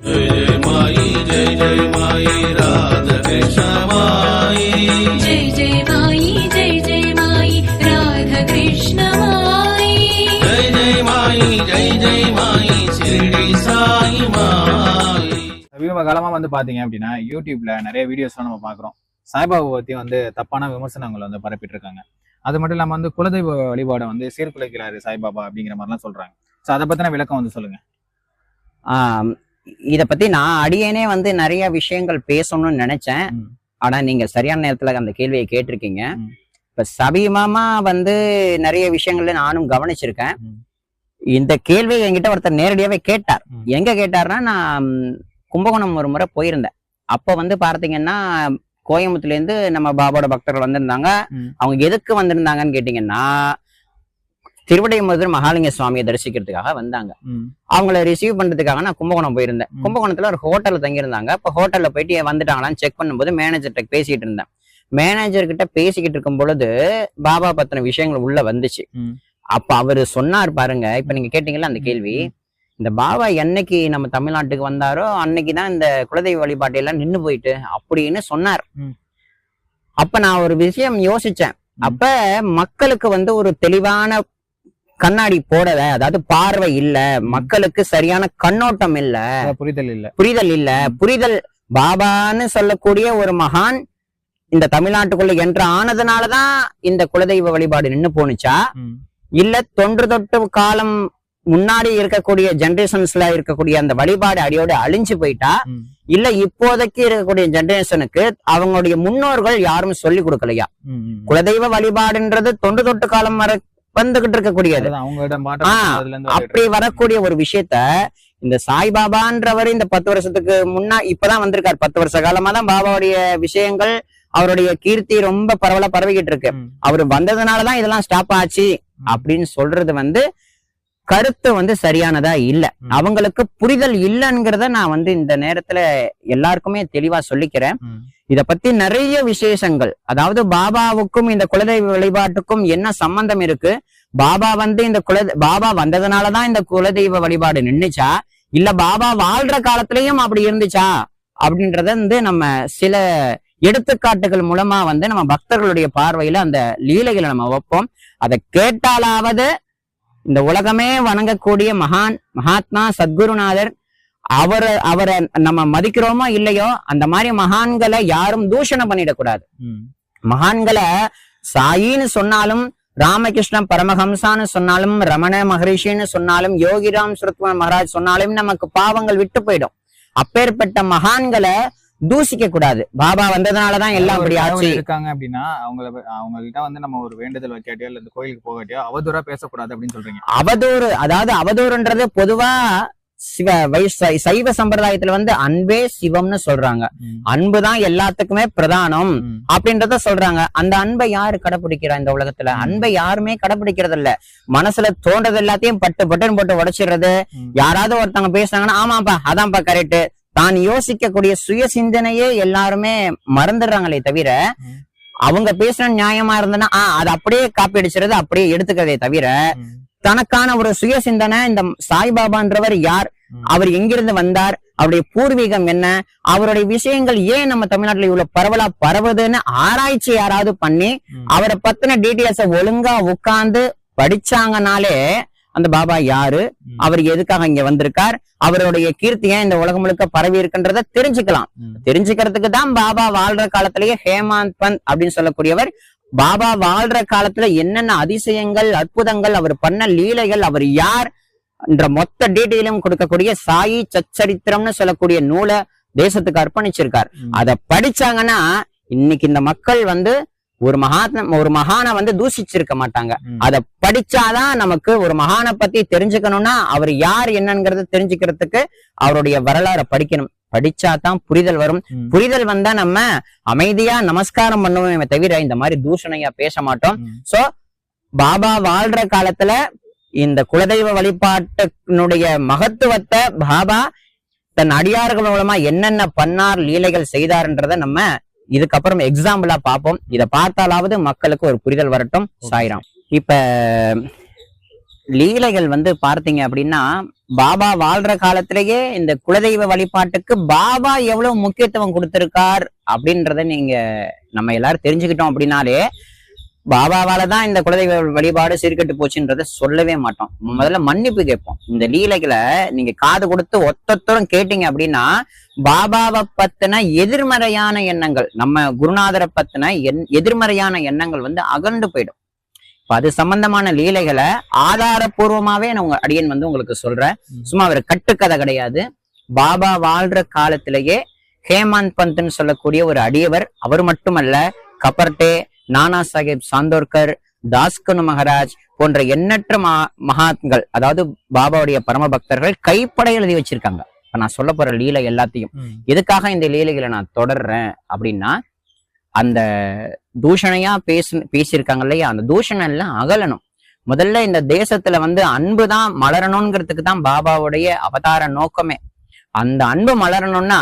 जय माई जय जय माई राधा कृष्ण माई जय जय माई जय जय माई राधा कृष्ण माई जय जय माई जय जय माई शिरडी साई माई சமீப காலமா வந்து பாத்தீங்க அப்படின்னா யூடியூப்ல நிறைய வீடியோஸ் நம்ம பாக்குறோம் சாய்பாபா பத்தி வந்து தப்பான விமர்சனங்கள் வந்து பரப்பிட்டு இருக்காங்க அது மட்டும் இல்லாம வந்து குலதெய்வ வழிபாடை வந்து சீர்குலைக்கிறாரு சாய்பாபா அப்படிங்கிற மாதிரிலாம் சொல்றாங்க ஸோ அதை பத்தின விளக்கம் வந்து சொல்லுங்க ஆம், இத பத்தி நான் அடியேனே வந்து நிறைய விஷயங்கள் பேசணும்னு நினைச்சேன். ஆனா நீங்க சரியான நேரத்துல அந்த கேள்வியை கேட்டிருக்கீங்க. இப்ப சமீபமா வந்து நிறைய விஷயங்கள்ல நானும் கவனிச்சிருக்கேன். இந்த கேள்வியை என்கிட்ட ஒருத்தர் நேரடியாவே கேட்டார். எங்க கேட்டார்னா நான் கும்பகோணம் ஒரு முறை போயிருந்தேன் அப்ப வந்து பார்த்தீங்கன்னா கோயம்புத்தூர்ல இருந்து நம்ம பாபாவோட பக்தர்கள் வந்திருந்தாங்க. அவங்க எதுக்கு வந்திருந்தாங்கன்னு கேட்டீங்கன்னா திருவிடைமுருகர் மகாலிங்க சுவாமியை தரிசிக்கிறதுக்காக வந்தாங்க. அவங்கள ரிசீவ் பண்றதுக்காக நான் கும்பகோணம் போயிருந்தேன். கும்பகோணத்துல ஒரு ஹோட்டல்ல தங்கியிருந்தாங்க அப்ப ஹோட்டல்ல போயிட்டு வந்துட்டாங்களான்னு செக் பண்ணும்போது மேனேஜர்கிட்ட பேசிட்டு இருந்தேன் மேனேஜர் கிட்ட பேசிக்கிட்டு இருக்கும் பொழுது பாபா பத்தின விஷயங்கள் உள்ள வந்துச்சு. அப்ப அவரு சொன்னார் பாருங்க இப்ப நீங்க கேட்டீங்கல்ல அந்த கேள்வி இந்த பாபா என்னைக்கு நம்ம தமிழ்நாட்டுக்கு வந்தாரோ அன்னைக்கு தான் இந்த குலதெய்வ வழிபாட்டை எல்லாம் நின்னு போயிட்டு அப்படின்னு சொன்னார். அப்ப நான் ஒரு விஷயம் யோசிச்சேன். அப்ப மக்களுக்கு வந்து ஒரு தெளிவான கண்ணாடி போடல அதாவது பார்வை இல்ல மக்களுக்கு சரியான கண்ணோட்டம் இல்ல. புரிதல் இல்ல. புரிதல் இல்ல. புரிதல் பாபான்னு சொல்லக்கூடிய ஒரு மகான் இந்த தமிழ்நாட்டுக்குள்ள என்ற ஆனதுனாலதான் இந்த குலதெய்வ வழிபாடு நின்னு போணுச்சா? ம். இல்ல தொன்று தொட்டு காலம் முன்னாடி இருக்கக்கூடிய ஜெனரேஷன்ஸ்ல இருக்கக்கூடிய அந்த வழிபாடு அடியோட அழிஞ்சு போயிட்டா. இல்ல இப்போதைக்கு இருக்கக்கூடிய ஜெனரேஷனுக்கு அவங்களுடைய முன்னோர்கள் யாரும் சொல்லி கொடுக்கலையா. குலதெய்வ வழிபாடுன்றது தொன்று தொட்டு காலம் வர வந்துகிட்டு இருக்கக்கூடியது அப்படி வரக்கூடிய ஒரு விஷயத்த இந்த சாய்பாபான்றவர் இந்த பத்து வருஷத்துக்கு முன்னா இப்பதான் வந்திருக்காரு. பத்து வருஷ காலமா தான் பாபாவுடைய விஷயங்கள் அவருடைய கீர்த்தி ரொம்ப பரவலா பரவிக்கிட்டு இருக்கு. அவர் வந்ததுனாலதான் இதெல்லாம் ஸ்டாப் ஆச்சு அப்படின்னு சொல்றது வந்து கருத்து வந்து சரியானதா இல்ல. அவங்களுக்கு புரிதல் இல்லைங்கிறத நான் வந்து இந்த நேரத்துல எல்லாருக்குமே தெளிவா சொல்லிக்கிறேன். இத பத்தி நிறைய விசேஷங்கள். அதாவது பாபாவுக்கும் இந்த குலதெய்வ வழிபாட்டுக்கும் என்ன சம்பந்தம் இருக்கு? பாபா வந்து இந்த குல பாபா வந்ததுனாலதான் இந்த குலதெய்வ வழிபாடு நின்னுச்சா? இல்ல பாபா வாழ்ற காலத்திலயும் அப்படி இருந்துச்சா? அப்படின்றத வந்து நம்ம சில எடுத்துக்காட்டுகள் மூலமா வந்து நம்ம பக்தர்களுடைய பார்வையில அந்த லீலைகளை நம்ம வைப்போம். அதை கேட்டாலாவது இந்த உலகமே வணங்கக்கூடிய மகான் மகாத்மா சத்குருநாதர் அவரை அவரை நம்ம மதிக்கிறோமோ இல்லையோ அந்த மாதிரி மகான்களை யாரும் தூஷணம் பண்ணிடக்கூடாது. மகான்களை சாயின்னு சொன்னாலும் ராமகிருஷ்ண பரமஹம்சான்னு சொன்னாலும் ரமண மகரிஷின்னு சொன்னாலும் யோகிராம் சுரத்ம மகாராஜ் சொன்னாலும் நமக்கு பாவங்கள் விட்டு போயிடும். அப்பேற்பட்ட மகான்களை தூசிக்க கூடாது. பாபா வந்ததுனாலதான் எல்லாம் அப்படி ஆச்சு. இருக்காங்க அப்படின்னா அவங்கள அவங்க கிட்ட வந்து நம்ம ஒரு வேண்டுதல் வைக்காட்டியோ இல்ல கோயிலுக்கு போகாட்டியோ அவதூறா பேசக்கூடாது அப்படின்னு சொல்றீங்க. அவதூறு அதாவது அவதூறுன்றது பொதுவா சிவ சைவ சம்பிரதாயத்துல வந்து அன்பே சிவம்னு சொல்றாங்க. அன்புதான் எல்லாத்துக்குமே பிரதானம். அப்படின்றத சொல்றாங்க அந்த அன்பை யாரு கடைபிடிக்கிறா இந்த உலகத்துல. அன்பை யாருமே கடைபிடிக்கிறது இல்ல மனசுல தோன்றது எல்லாத்தையும் பட்டு பட்டன் போட்டு உடைச்சிடுறது. யாராவது ஒருத்தவங்க பேசுனாங்கன்னா ஆமாப்பா அதான்ப்பா கரெக்ட் தான் யோசிக்கக்கூடிய சுய சிந்தனையே எல்லாருமே மறந்துடுறாங்களே தவிர. அவங்க பேசுன நியாயமா இருந்ததுன்னா ஆஹ் அது அப்படியே காப்பி அடிச்சிருது அப்படியே எடுத்துக்கிறதே தவிர. தனக்கான ஒரு சுய சிந்தனை இந்த சாய்பாபான்றவர் யார். அவர் எங்கிருந்து வந்தார் அவருடைய பூர்வீகம் என்ன அவருடைய விஷயங்கள் ஏன் நம்ம தமிழ்நாட்டுல இவ்வளவு பரவலா பரவுதுன்னு ஆராய்ச்சி யாராவது பண்ணி. அவரை பத்தின டீட்டெயில்ஸ ஒழுங்கா உட்கார்ந்து படிச்சாங்கனாலே அந்த பாபா யாரு. அவர் எதுக்காக இங்க வந்திருக்கார் அவருடைய கீர்த்தி ஏன் இந்த உலகம் முழுக்க பரவி இருக்குன்றத தெரிஞ்சுக்கலாம். தெரிஞ்சுக்கிறதுக்கு தான் பாபா வாழ்ற காலத்திலேயே ஹேமாந்த் பந்த் அப்படின்னு சொல்லக்கூடியவர் பாபா வாழ்ற காலத்துல என்னென்ன அதிசயங்கள் அற்புதங்கள் அவர் பண்ண லீலைகள் அவர் யார் என்ற மொத்த டீட்டெயிலும் கொடுக்கக்கூடிய சாயி சச்சரித்திரம்னு சொல்லக்கூடிய நூலை தேசத்துக்கு அர்ப்பணிச்சிருக்கார். அத படிச்சாங்கன்னா இன்னைக்கு இந்த மக்கள் வந்து ஒரு மகாத்ம ஒரு மகானை வந்து தூசிச்சிருக்க மாட்டாங்க. அத படிச்சாதான் நமக்கு ஒரு மகானை பத்தி தெரிஞ்சுக்கணும்னா அவர் யார் என்னங்கிறத தெரிஞ்சுக்கிறதுக்கு அவருடைய வரலாறை படிக்கணும் படிச்சாதான் புரிதல் வரும். புரிதல் வந்தா நம்ம அமைதியா நமஸ்காரம் பண்ணுவோமே தவிர இந்த மாதிரி தூஷணையா பேச மாட்டோம். சோ பாபா வாழ்ற காலத்துல இந்த குலதெய்வ வழிபாட்டினுடைய மகத்துவத்தை பாபா தன் அடியார்கள் மூலமா என்னென்ன பண்ணார் லீலைகள் செய்தார்ன்றத நம்ம இதுக்கப்புறம் எக்ஸாம்பிளா பார்ப்போம். இத பார்த்தாலாவது மக்களுக்கு ஒரு புரிதல் வரட்டும். சாய்ராம். இப்ப லீலைகள் வந்து பார்த்தீங்க அப்படின்னா பாபா வாழ்ற காலத்திலேயே இந்த குலதெய்வ வழிபாட்டுக்கு பாபா எவ்வளவு முக்கியத்துவம் கொடுத்திருக்கார் அப்படின்றத நீங்க நம்ம எல்லாரும் தெரிஞ்சுக்கிட்டோம் அப்படின்னாலே பாபாவால தான் இந்த குலதெய்வ வழிபாடு சீர்கெட்டு போச்சுன்றத சொல்லவே மாட்டோம். முதல்ல மன்னிப்பு கேட்போம். இந்த லீலைகளை நீங்க காது கொடுத்து ஒத்தொத்தரும் கேட்டீங்க அப்படின்னா பாபாவை பத்தின எதிர்மறையான எண்ணங்கள் நம்ம குருநாதரை பத்தின எண் எதிர்மறையான எண்ணங்கள் வந்து அகண்டு போயிடும். அது சம்பந்தமான லீலைகளை ஆதாரபூர்வமாவே நான் உங்க அடியன் வந்து உங்களுக்கு சொல்றேன். சும்மா அவர் கட்டுக்கதை கிடையாது. பாபா வாழ்ற காலத்திலேயே ஹேமந்த் பந்த்னு சொல்லக்கூடிய ஒரு அடியவர். அவர் மட்டுமல்ல கபர்டே நானா சாஹேப் சாந்தோர்கர் தாஸ்கனு மகாராஜ் போன்ற எண்ணற்ற மா மகாத்கள் அதாவது பாபாவுடைய பரம பக்தர்கள் கைப்பட எழுதி வச்சிருக்காங்க. இப்ப நான் சொல்ல போற லீலை எல்லாத்தையும். எதுக்காக இந்த லீலைகளை நான் தொடர்றேன் அப்படின்னா அந்த தூஷணையா பேசு பேசியிருக்காங்க இல்லையா? அந்த தூஷணம் எல்லாம் அகலணும். முதல்ல இந்த தேசத்துல வந்து அன்பு தான் மலரணுங்கிறதுக்கு தான் பாபாவுடைய அவதார நோக்கமே. அந்த அன்பு மலரணும்னா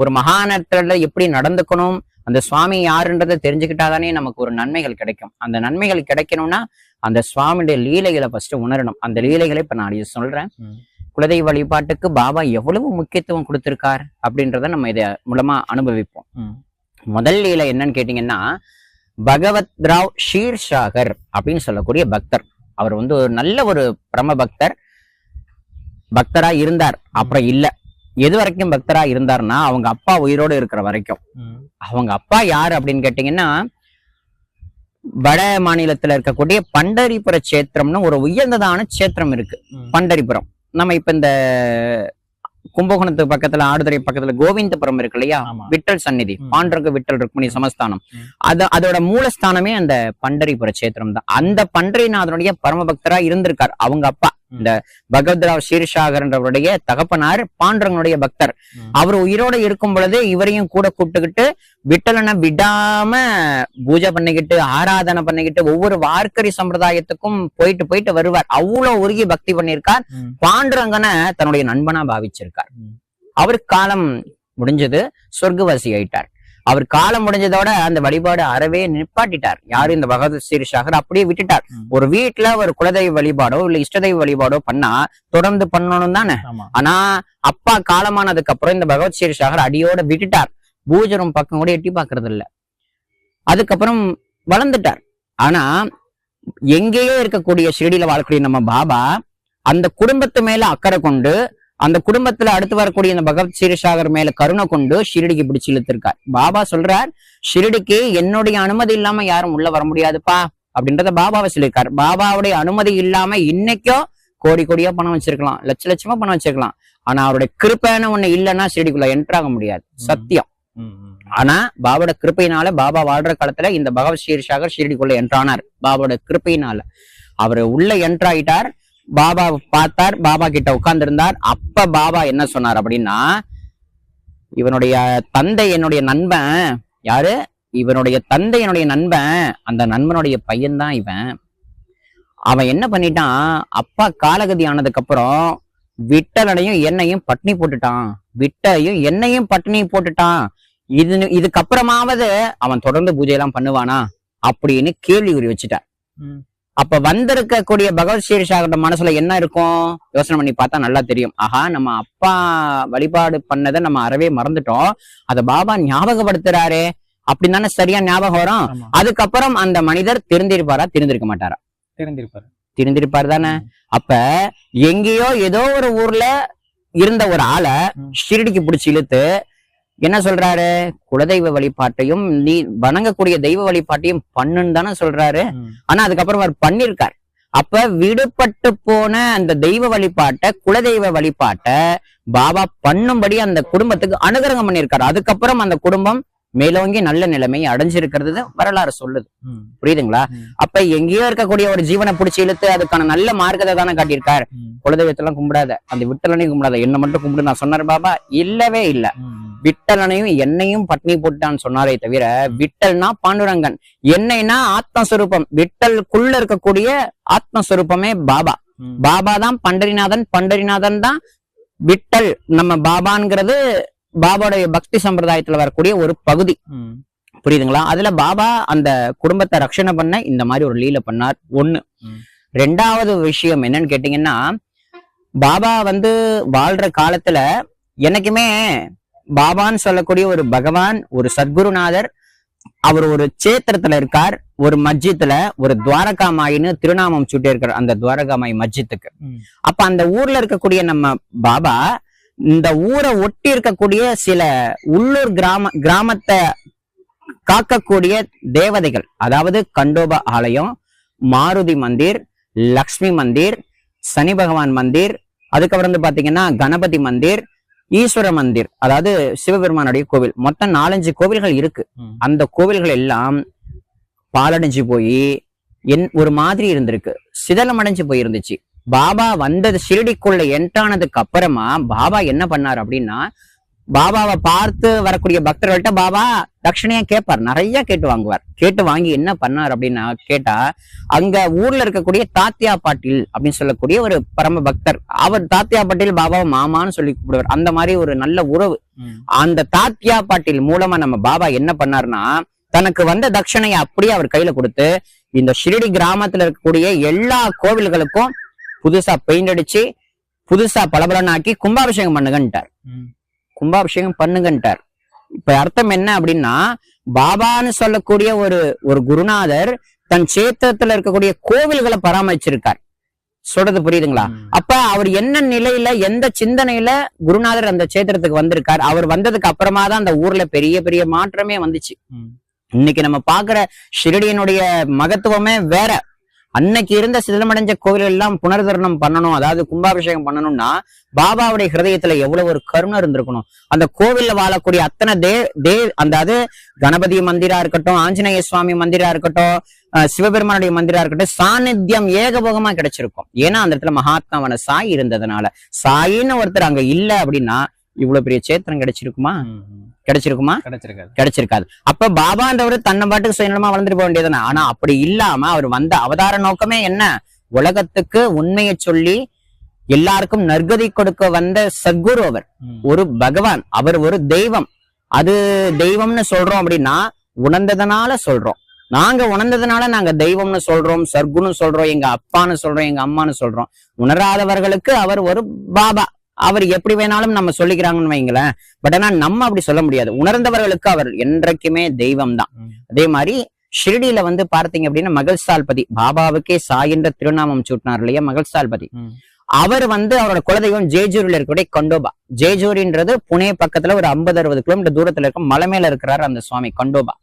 ஒரு மகாநத்துல எப்படி நடந்துக்கணும் அந்த சுவாமி யாருன்றதை தெரிஞ்சுக்கிட்டாதானே நமக்கு ஒரு நன்மைகள் கிடைக்கும். அந்த நன்மைகள் கிடைக்கணும்னா அந்த சுவாமியுடைய லீலைகளை ஃபர்ஸ்ட் உணரணும். அந்த லீலைகளை இப்ப நான் சொல்றேன். குலதெய்வ வழிபாட்டுக்கு பாபா எவ்வளவு முக்கியத்துவம் கொடுத்திருக்கார் அப்படின்றத நம்ம இத மூலமா அனுபவிப்போம். முதல் லீலை என்னன்னு கேட்டீங்கன்னா பகவத் ராவ் ஷீர் சாகர் அப்படின்னு சொல்லக்கூடிய பக்தர். அவர் வந்து ஒரு நல்ல ஒரு பிரம பக்தர். பக்தரா இருந்தார். அப்புறம் இல்ல. எது வரைக்கும் பக்தரா இருந்தார்னா அவங்க அப்பா உயிரோடு இருக்கிற வரைக்கும். அவங்க அப்பா யார் அப்படின்னு கேட்டீங்கன்னா வட மாநிலத்துல இருக்கக்கூடிய பண்டரிபுர சேத்திரம்னு ஒரு உயர்ந்ததான சேத்திரம் இருக்கு. பண்டரிபுரம். நம்ம இப்ப இந்த கும்பகோணத்துக்கு பக்கத்துல ஆடுதுறை பக்கத்துல கோவிந்தபுரம் இருக்கு இல்லையா. விட்டல் சந்நிதி ம். பாண்டரங்க விட்டல் ருக்மிணி சமஸ்தானம். அது அதோட மூலஸ்தானமே அந்த பண்டரிபுர சேத்திரம் தான் அந்த பண்டரிநாதனுடைய பரம பக்தரா இருந்திருக்கார் அவங்க அப்பா. இந்த பகவத்ராவ் ஸ்ரீசாகர்ன்றவருடைய தகப்பனார் பாண்டரங்கனுடைய பக்தர். அவர் உயிரோட இருக்கும் பொழுது இவரையும் கூட கூப்பிட்டுக்கிட்டு விட்டலனை விடாம பூஜை பண்ணிக்கிட்டு ஆராதனை பண்ணிக்கிட்டு ஒவ்வொரு வார்க்கரி சம்பிரதாயத்துக்கும் போயிட்டு போயிட்டு வருவார் அவ்வளவு உருகி பக்தி பண்ணியிருக்கார். பாண்டுரங்கனை தன்னுடைய நண்பனா பாவிச்சிருக்கார். அவர் காலம் முடிஞ்சது சொர்க்கவாசி ஆயிட்டார் அவர் காலம் முடிஞ்சதோட அந்த வழிபாடு அறவே நிப்பாட்டிட்டார். யாரு இந்த பகவத் ஸ்ரீ சாகர் அப்படியே விட்டுட்டார். ஒரு வீட்டுல ஒரு குலதெய்வ வழிபாடோ இல்ல இஷ்டதெய்வ வழிபாடோ பண்ணா தொடர்ந்து பண்ணணும் தானே? ஆனா அப்பா காலமானதுக்கு அப்புறம் இந்த பகவத் ஸ்ரீ சாகர் அடியோட விட்டுட்டார். பூஜை ரூம் பக்கம் கூட எட்டி பாக்குறது இல்ல அதுக்கப்புறம் வளர்ந்துட்டார். ஆனா எங்கேயோ இருக்கக்கூடிய ஷிரடியில வாழக்கூடிய நம்ம பாபா அந்த குடும்பத்து மேல அக்கறை கொண்டு அந்த குடும்பத்துல அடுத்து வரக்கூடிய இந்த பகவத் ஸ்ரீசாகர் மேல கருணை கொண்டு ஷிரடிக்கு பிடிச்சு இழுத்திருக்கார். பாபா சொல்றார் ஷிரடிக்கு என்னுடைய அனுமதி இல்லாம யாரும் உள்ள வர முடியாதுப்பா அப்படின்றத பாபாவை சொல்லியிருக்கார். பாபாவுடைய அனுமதி இல்லாம இன்னைக்கும் கோடி கோடியா பணம் வச்சிருக்கலாம் லட்ச லட்சமா பணம் வச்சிருக்கலாம். ஆனா அவருடைய கிருப்பைன்னு ஒண்ணு இல்லைன்னா ஷிரடிக்குள்ள என்டர் ஆக முடியாது. சத்தியம். ஆனா பாபாவோட கிருப்பையினால பாபா வாழ்ற காலத்துல இந்த பகவத் ஸ்ரீசாகர் ஷிரடிக்குள்ள என்ட்ரானார் பாபாவோட கிருப்பையினால. அவர் உள்ள என்ட்ரு ஆயிட்டார். பாபா பார்த்தார் பாபா கிட்ட உட்கார்ந்திருந்தார். அப்ப பாபா என்ன சொன்னார் அப்படின்னா இவனுடைய தந்தை என்னுடைய நண்பன். யாரு? இவனுடைய தந்தை என்னுடைய நண்பன். அந்த நண்பனுடைய பையன்தான் இவன். அவன் என்ன பண்ணிட்டான்? அப்பா காலகதி ஆனதுக்கு அப்புறம் விட்டலனையும் என்னையும் பட்னி போட்டுட்டான். விட்டையும் என்னையும் பட்டினி போட்டுட்டான். இது இதுக்கப்புறமாவது அவன் தொடர்ந்து பூஜையெல்லாம் பண்ணுவானா? அப்படின்னு கேள்வி உரி வச்சுட்டான் அப்ப வந்திருக்கக்கூடிய பகவத் ஸ்ரீஷாகரோட மனசுல என்ன இருக்கும்? யோசனை பண்ணி பார்த்தா நல்லா தெரியும். ஆஹா நம்ம அப்பா வழிபாடு பண்ணதை நம்ம அறவே மறந்துட்டோம். அத பாபா ஞாபகப்படுத்துறாரே. அப்படின்னு தானே சரியா ஞாபகம் வரும்? அதுக்கப்புறம் அந்த மனிதர் திருந்திருப்பாரா? திருந்திருக்க மாட்டாரா தெரிஞ்சிருப்பாரு திருந்திருப்பாரு தானே. அப்ப எங்கேயோ ஏதோ ஒரு ஊர்ல இருந்த ஒரு ஆளை. ஷிரடிக்கு பிடிச்சி இழுத்து என்ன சொல்றாரு? குலதெய்வ வழிபாட்டையும் நீ வணங்கக்கூடிய தெய்வ வழிபாட்டையும் பண்ணுன்னு தானே சொல்றாரு. ஆனா அதுக்கப்புறம் அவர் பண்ணிருக்கார். அப்ப விடுபட்டு போன அந்த தெய்வ வழிபாட்டை குலதெய்வ வழிபாட்டை பாபா பண்ணும்படி அந்த குடும்பத்துக்கு அனுகிரகம் பண்ணியிருக்காரு அதுக்கப்புறம் அந்த குடும்பம் மேலோங்கி நல்ல நிலைமையை அடைஞ்சிருக்கிறது வரலாறு சொல்லுது. புரியுதுங்களா. அப்ப எங்கேயோ இருக்கக்கூடிய ஒரு ஜீவனை பிடிச்சி இழுத்து அதுக்கான நல்ல மார்க்கத்தை தானே காட்டியிருக்கார். குலதெய்வத்தெல்லாம் கும்பிடாத அந்த விட்டலனையும் கும்பிடாத என்ன மட்டும் கும்பிடு நான் சொன்னாரு பாபா இல்லவே இல்ல. விட்டலனையும் என்னையும் பட்னி போட்டான்னு சொன்னாரே தவிர விட்டல்னா பாண்டுரங்கன் என்னைனா ஆத்மஸ்வரூபம் விட்டலுக்குள்ள இருக்கக்கூடிய ஆத்மஸ்வரூபமே பாபா. பாபா தான் பண்டரிநாதன் பண்டரிநாதன் தான் விட்டல் நம்ம பாபாங்கிறது பாபாவுடைய பக்தி சம்பிரதாயத்துல வரக்கூடிய ஒரு பகுதி. புரியுதுங்களா அதுல பாபா அந்த குடும்பத்தை ரட்சணை பண்ண இந்த மாதிரி ஒரு லீலை பண்ணார் ஒண்ணு. ரெண்டாவது விஷயம் என்னன்னு கேட்டீங்கன்னா பாபா வந்து வாழ்ற காலத்துல என்னைக்குமே பாபான்னு சொல்லக்கூடிய ஒரு பகவான் ஒரு சத்குருநாதர் அவர் ஒரு சேத்திரத்துல இருக்கார் ஒரு மஸ்ஜித்ல ஒரு துவாரகாமாயின்னு திருநாமம் சுட்டி இருக்கார் அந்த துவாரகாமாய் மஸ்ஜித்துக்கு ம். அப்ப அந்த ஊர்ல இருக்கக்கூடிய நம்ம பாபா இந்த ஊரை ஒட்டி இருக்கக்கூடிய சில உள்ளூர் கிராம கிராமத்தை காக்கக்கூடிய தேவதைகள் அதாவது கண்டோபா ஆலயம் மாருதி மந்திர் லக்ஷ்மி மந்திர் சனி பகவான் மந்திர் அதுக்கப்புறம் வந்து பாத்தீங்கன்னா கணபதி மந்திர் ஈஸ்வர மந்திர் அதாவது சிவபெருமானுடைய கோவில். மொத்தம் நாலஞ்சு கோவில்கள் இருக்கு. அந்த கோவில்கள் எல்லாம் பாலடைஞ்சு போய் என் ஒரு மாதிரி இருந்திருக்கு. சிதலம் அடைஞ்சு போயிருந்துச்சு. பாபா வந்தது ஷிரடிக்குள்ள என்ட்ரானதுக்கு அப்புறமா பாபா என்ன பண்ணார் அப்படின்னா பாபாவை பார்த்து வரக்கூடிய பக்தர்கள்ட்ட பாபா தட்சணையா கேட்பார் நிறைய கேட்டு வாங்குவார். கேட்டு வாங்கி என்ன பண்ணார் அப்படின்னா கேட்டா அங்க ஊர்ல இருக்கக்கூடிய தாத்தியா பாட்டில் அப்படின்னு சொல்லக்கூடிய ஒரு பரம பக்தர் அவர் தாத்தியா பாட்டில் பாபாவை மாமான்னு சொல்லி கூப்பிடுவார். அந்த மாதிரி ஒரு நல்ல உறவு. அந்த தாத்தியா பாட்டில் மூலமா நம்ம பாபா என்ன பண்ணாருன்னா தனக்கு வந்த தட்சணையை அப்படியே அவர் கையில கொடுத்து இந்த ஷிரடி கிராமத்துல இருக்கக்கூடிய எல்லா கோவில்களுக்கும் புதுசா பெயிண்ட் அடிச்சு புதுசா பளபளனாக்கி கும்பாபிஷேகம் பண்ணுங்கன்ட்டார். கும்பாபிஷேகம் பண்ணுங்கன்ட்டார். இப்ப அர்த்தம் என்ன அப்படின்னா பாபான்னு சொல்லக்கூடிய ஒரு ஒரு குருநாதர் தன் சேத்திரத்துல இருக்கக்கூடிய கோவில்களை பராமரிச்சிருக்கார். சொல்றது புரியுதுங்களா. அப்ப அவர் என்ன நிலையில எந்த சிந்தனையில குருநாதர் அந்த சேத்திரத்துக்கு வந்திருக்கார்? அவர் வந்ததுக்கு அப்புறமா தான் அந்த ஊர்ல பெரிய பெரிய மாற்றமே வந்துச்சு. இன்னைக்கு நம்ம பாக்குற ஷிரடியனுடைய மகத்துவமே வேற. அன்னைக்கு இருந்த சிதலமடைஞ்ச கோவில் எல்லாம் புனர்தரணம் பண்ணணும் அதாவது கும்பாபிஷேகம் பண்ணணும்னா பாபாவுடைய ஹிருதயத்துல எவ்வளவு ஒரு கருணை இருந்திருக்கணும். அந்த கோவில்ல வாழக்கூடிய அத்தனை தே தே அந்த அது கணபதி மந்திரா இருக்கட்டும் ஆஞ்சநேய சுவாமி மந்திரா இருக்கட்டும் அஹ் சிவபெருமானுடைய மந்திரா இருக்கட்டும் சாநித்தியம் ஏகபோகமா கிடைச்சிருக்கும். ஏன்னா அந்த இடத்துல மகாத்மாவான சாய் இருந்ததுனால. சாயின்னு ஒருத்தர் அங்க இல்ல அப்படின்னா இவ்வளவு பெரிய சேத்திரம் கிடைச்சிருக்குமா? கிடைச்சிருக்குமா? கிடைச்சிருக்காது. கிடைச்சிருக்காது. அப்ப பாபான்றவர் தன்னை பாட்டுக்கு சுயநலமா வளர்ந்துட்டு போக வேண்டியதுதானே? ஆனா அப்படி இல்லாம அவர் வந்த அவதார நோக்கமே என்ன? உலகத்துக்கு உண்மையை சொல்லி எல்லாருக்கும் நற்கதி கொடுக்க வந்த சத்குரு அவர். ஒரு பகவான். அவர் ஒரு தெய்வம். அது தெய்வம்னு சொல்றோம் அப்படின்னா உணர்ந்ததுனால சொல்றோம். நாங்க உணர்ந்ததுனால நாங்க தெய்வம்னு சொல்றோம் சர்க்குன்னு சொல்றோம் எங்க அப்பான்னு சொல்றோம் எங்க அம்மான்னு சொல்றோம். உணராதவர்களுக்கு அவர் ஒரு பாபா. அவர் எப்படி வேணாலும் நம்ம சொல்லிக்கிறாங்கன்னு வைங்களேன். பட் ஆனா நம்ம அப்படி சொல்ல முடியாது. உணர்ந்தவர்களுக்கு அவர் என்றைக்குமே தெய்வம் தான். அதே மாதிரி ஷிரடியில வந்து பார்த்தீங்க அப்படின்னா மகள்சால்பதி பாபாவுக்கே சாயின்ற திருநாமம் சூட்டினார் இல்லையா மகள்சால்பதி ம். அவர் வந்து அவரோட குலதெய்வம் ஜேஜூரில் இருக்கக்கூடிய கண்டோபா. ஜேஜூரின்றது புனே பக்கத்துல ஒரு ஐம்பது அறுபது கிலோமீட்டர் தூரத்துல இருக்க மலை மேல இருக்கிறார் அந்த சுவாமி கண்டோபா.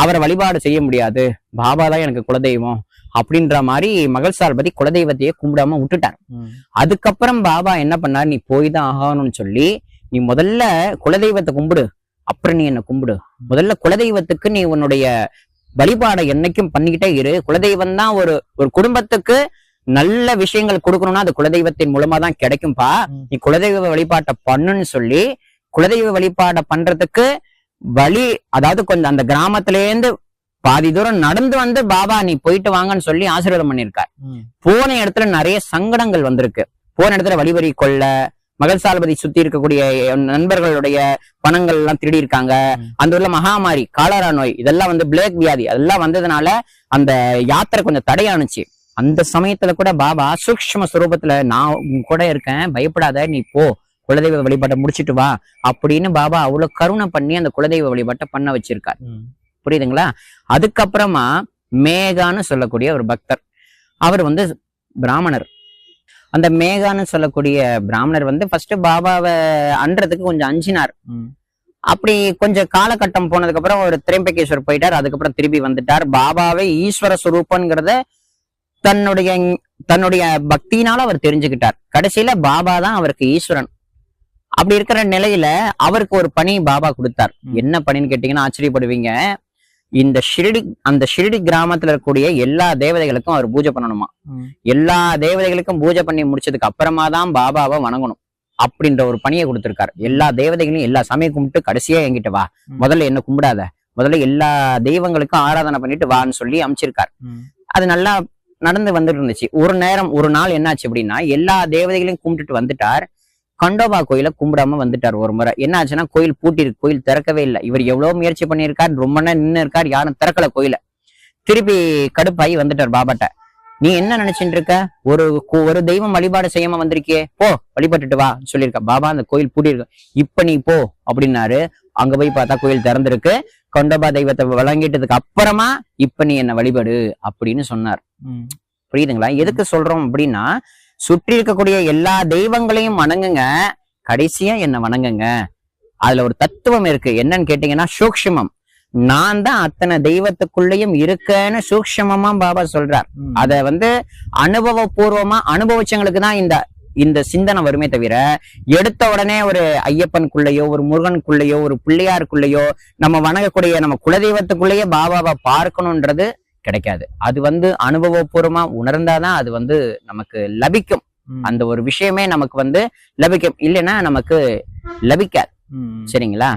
அவரை வழிபாடு செய்ய முடியாது. பாபா தான் எனக்கு குலதெய்வம் அப்படின்ற மாதிரி மகள்சால்பதி குலதெய்வத்தையே கும்பிடாம விட்டுட்டார். அதுக்கப்புறம் பாபா என்ன பண்ணார்? நீ போய் தான் ஆகணும்னு சொல்லி நீ முதல்ல குலதெய்வத்தை கும்பிடு. அப்புறம் நீ என்ன கும்பிடு. முதல்ல குலதெய்வத்துக்கு நீ உன்னுடைய வழிபாடை என்னைக்கும் பண்ணிக்கிட்டே இரு. குலதெய்வம் தான் ஒரு ஒரு குடும்பத்துக்கு நல்ல விஷயங்கள் கொடுக்கணும்னா அது குலதெய்வத்தின் மூலமா தான் கிடைக்கும்பா. நீ குலதெய்வ வழிபாட்டை பண்ணுன்னு சொல்லி குலதெய்வ வழிபாட்டை பண்றதுக்கு வழி அதாவது கொஞ்சம் அந்த கிராமத்துல இருந்து பாதி தூரம் நடந்து வந்து பாபா நீ போயிட்டு வாங்கன்னு சொல்லி ஆசீர்வாதம் பண்ணியிருக்கார். போன இடத்துல நிறைய சங்கடங்கள் வந்திருக்கு போன இடத்துல வழிவரி கொள்ள மகள்சாலபதி சுத்தி இருக்கக்கூடிய நண்பர்களுடைய பணங்கள் எல்லாம் திருடி இருக்காங்க. அந்த ஊர்ல மகாமாரி காலரா நோய் இதெல்லாம் வந்து பிளேக் வியாதி அதெல்லாம் வந்ததுனால அந்த யாத்திரை கொஞ்சம் தடையானுச்சு அந்த சமயத்துல கூட பாபா சூக்ஷ்ம சுரூபத்துல நான் உன் கூட இருக்கேன் பயப்படாத நீ போ. குலதெய்வ வழிபாட்டை முடிச்சிட்டு வா. அப்படின்னு பாபா அவ்வளவு கருணை பண்ணி அந்த குலதெய்வ வழிபாட்டை பண்ண வச்சிருக்கார். புரியுதுங்களா? அதுக்கப்புறமா மேகான்னு சொல்லக்கூடிய ஒரு பக்தர். அவர் வந்து பிராமணர். அந்த மேகான்னு சொல்லக்கூடிய பிராமணர் வந்து ஃபர்ஸ்ட் பாபாவை அன்றதுக்கு கொஞ்சம் அஞ்சினார். அப்படி கொஞ்சம் காலகட்டம் போனதுக்கு அப்புறம் ஒரு திரைம்பகேஸ்வர் போயிட்டார். அதுக்கப்புறம் திரும்பி வந்துட்டார். பாபாவே ஈஸ்வர சுரூபங்கிறத தன்னுடைய தன்னுடைய பக்தியினால அவர் தெரிஞ்சுக்கிட்டார். கடைசியில பாபா தான் அவருக்கு ஈஸ்வரன். அப்படி இருக்கிற நிலையில அவருக்கு ஒரு பணி பாபா கொடுத்தார். என்ன பணின்னு கேட்டீங்கன்னா ஆச்சரியப்படுவீங்க. இந்த ஷிரடி அந்த ஷிரடி கிராமத்துல இருக்கக்கூடிய எல்லா தேவதைகளுக்கும் அவர் பூஜை பண்ணணுமா. எல்லா தேவதைகளுக்கும் பூஜை பண்ணி முடிச்சதுக்கு அப்புறமா தான் பாபாவை வணங்கணும். அப்படின்ற ஒரு பணியை கொடுத்திருக்காரு. எல்லா தேவதைகளையும் எல்லா சமயம் கும்பிட்டு கடைசியா என்கிட்ட வா. முதல்ல என்ன கும்பிடாத. முதல்ல எல்லா தெய்வங்களுக்கும் ஆராதனை பண்ணிட்டு வான்னு சொல்லி அமைச்சிருக்காரு. அது நல்லா நடந்து வந்துட்டு இருந்துச்சு ஒரு நேரம் ஒரு நாள் என்னாச்சு அப்படின்னா எல்லா தேவதைகளையும் கும்பிட்டுட்டு வந்துட்டார். கண்டோபா கோயில கும்பிடாம வந்துட்டார் ஒரு முறை. என்ன ஆச்சுன்னா கோயில் பூட்டிருக்கு கோயில் திறக்கவே இல்லை. இவர் எவ்வளவு முயற்சி பண்ணியிருக்கார் ரொம்ப நேரம் நின்று இருக்கார் யாரும் திறக்கல கோயில. திருப்பி கடுப்பாகி வந்துட்டார் பாபாட்ட. நீ என்ன நினைச்சிட்டு இருக்க? ஒரு ஒரு தெய்வம் வழிபாடு செய்யாம வந்திருக்கியே. போ வழிபட்டுட்டு வா சொல்லியிருக்க. பாபா அந்த கோயில் பூட்டி இப்ப நீ போ அப்படின்னாரு. அங்க போய் பார்த்தா கோயில் திறந்திருக்கு. கொண்டோபா தெய்வத்தை வழங்கிட்டதுக்கு அப்புறமா இப்ப நீ என்ன வழிபடு அப்படின்னு சொன்னார். புரியுதுங்களா? எதுக்கு சொல்றோம் அப்படின்னா சுற்றி இருக்கக்கூடிய எல்லா தெய்வங்களையும் வணங்குங்க. கடைசியா என்ன வணங்குங்க. அதுல ஒரு தத்துவம் இருக்கு. என்னன்னு கேட்டீங்கன்னா சூக்ஷ்மம். நான் தான் அத்தனை தெய்வத்துக்குள்ளேயும் இருக்கேன்னு சூக்ஷ்மமா பாபா சொல்றார். அத வந்து அனுபவபூர்வமா அனுபவிச்சவங்களுக்கு தான் இந்த இந்த சிந்தனை வருமே தவிர எடுத்த உடனே ஒரு ஐயப்பனுக்குள்ளேயோ ஒரு முருகனுக்குள்ளேயோ ஒரு பிள்ளையாருக்குள்ளேயோ நம்ம வணங்கக்கூடிய நம்ம குலதெய்வத்துக்குள்ளேயே பாபாவை பார்க்கணுன்றது கிடைக்காது அது வந்து அனுபவபூர்வமா உணர்ந்தாதான் அது வந்து நமக்கு லபிக்கும். அந்த ஒரு விஷயமே நமக்கு வந்து லபிக்கும் இல்லைன்னா நமக்கு லபிக்காது. சரிங்களா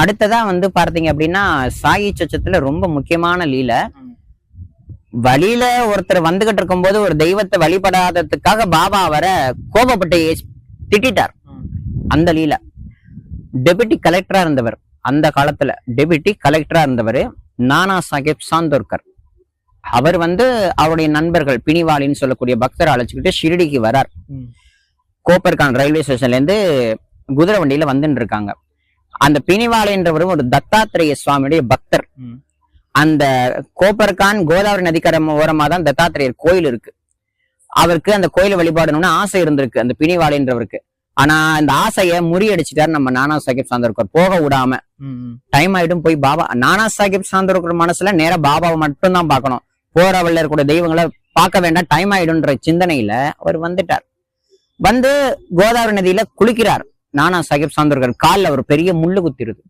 அடுத்ததா வந்து பார்த்தீங்க அப்படின்னா சாயி சொச்சத்துல ரொம்ப முக்கியமான லீல. வழியில ஒருத்தர் வந்துகிட்டு இருக்கும்போது ஒரு தெய்வத்தை வழிபடாததுக்காக பாபா அவரை கோபப்பட்டு ம். அந்த லீல டெபுட்டி கலெக்டரா இருந்தவர் அந்த காலத்துல டெபுட்டி கலெக்டரா இருந்தவர் நானா சாஹேப் சாந்தோர்கர் அவர் வந்து அவருடைய நண்பர்கள் பிணிவாளின்னு சொல்லக்கூடிய பக்தரை அழைச்சிக்கிட்டு ஷிரடிக்கு வரார். கோப்பர்கான் ரயில்வே ஸ்டேஷன்ல இருந்து குதிரை வண்டியில வந்துட்டு இருக்காங்க அந்த பிணிவாளின்றவரும் ஒரு தத்தாத்திரேய சுவாமியுடைய பக்தர். அந்த கோப்பர்கான் கோதாவரி நதிக்கரை ஓரமா தான் தத்தாத்திரேயர் கோயில் இருக்கு. அவருக்கு அந்த கோயிலை வழிபாடணும்னு ஆசை இருந்திருக்கு அந்த பிணிவாளின்றவருக்கு. ஆனா அந்த ஆசையை முறியடிச்சிட்டார் நம்ம நானா சாஹிப் சாந்தோர்கர். போக விடாம. டைம் ஆயிடும் போய் பாபா நானா சாஹிப் சாந்தோர்கர் மனசுல நேரா பாபாவை மட்டும்தான் பார்க்கணும். போற வழியில இருக்கக்கூடிய தெய்வங்களை பார்க்க வேண்டாம் டைம் ஆயிடும்ன்ற சிந்தனையில அவர் வந்துட்டார். வந்து கோதாவரி நதியில குளிக்கிறார். நானா சாஹிப் சாந்தோர்கர் கால்ல ஒரு பெரிய முள்ளு குத்திருது.